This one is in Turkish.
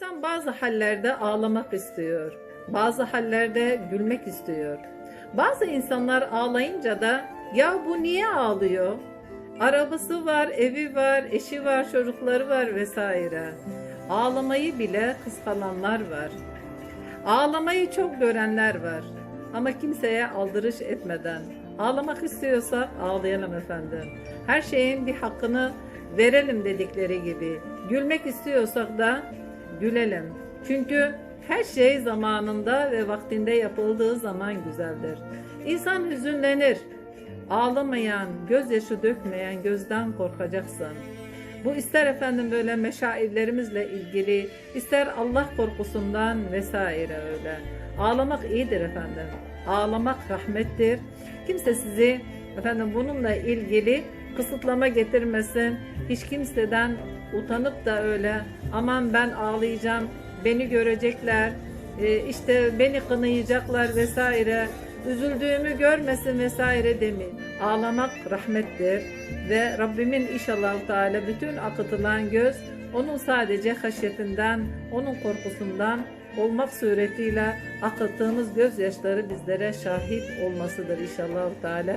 İnsan bazı hallerde ağlamak istiyor. Bazı hallerde gülmek istiyor. Bazı insanlar ağlayınca da ya bu niye ağlıyor? Arabası var, evi var, eşi var, çocukları var vesaire. Ağlamayı bile kıskananlar var. Ağlamayı çok görenler var. Ama kimseye aldırış etmeden. Ağlamak istiyorsak ağlayalım efendim. Her şeyin bir hakkını verelim dedikleri gibi. Gülmek istiyorsak da gülelim. Çünkü her şey zamanında ve vaktinde yapıldığı zaman güzeldir. İnsan hüzünlenir. Ağlamayan, gözyaşı dökmeyen gözden korkacaksın. Bu ister efendim böyle meşairlerimizle ilgili, ister Allah korkusundan vesaire öyle. Ağlamak iyidir efendim. Ağlamak rahmettir. Kimse sizi efendim bununla ilgili kısıtlama getirmesin. Hiç kimseden utanıp da öyle aman ben ağlayacağım, beni görecekler, e, işte beni kınayacaklar vesaire üzüldüğümü görmesin vesaire demeyin. Ağlamak rahmettir ve Rabbimin inşallah Teala bütün akıtılan göz onun sadece haşyetinden, onun korkusundan olmak suretiyle akıttığımız gözyaşları bizlere şahit olmasıdır inşallah Teala.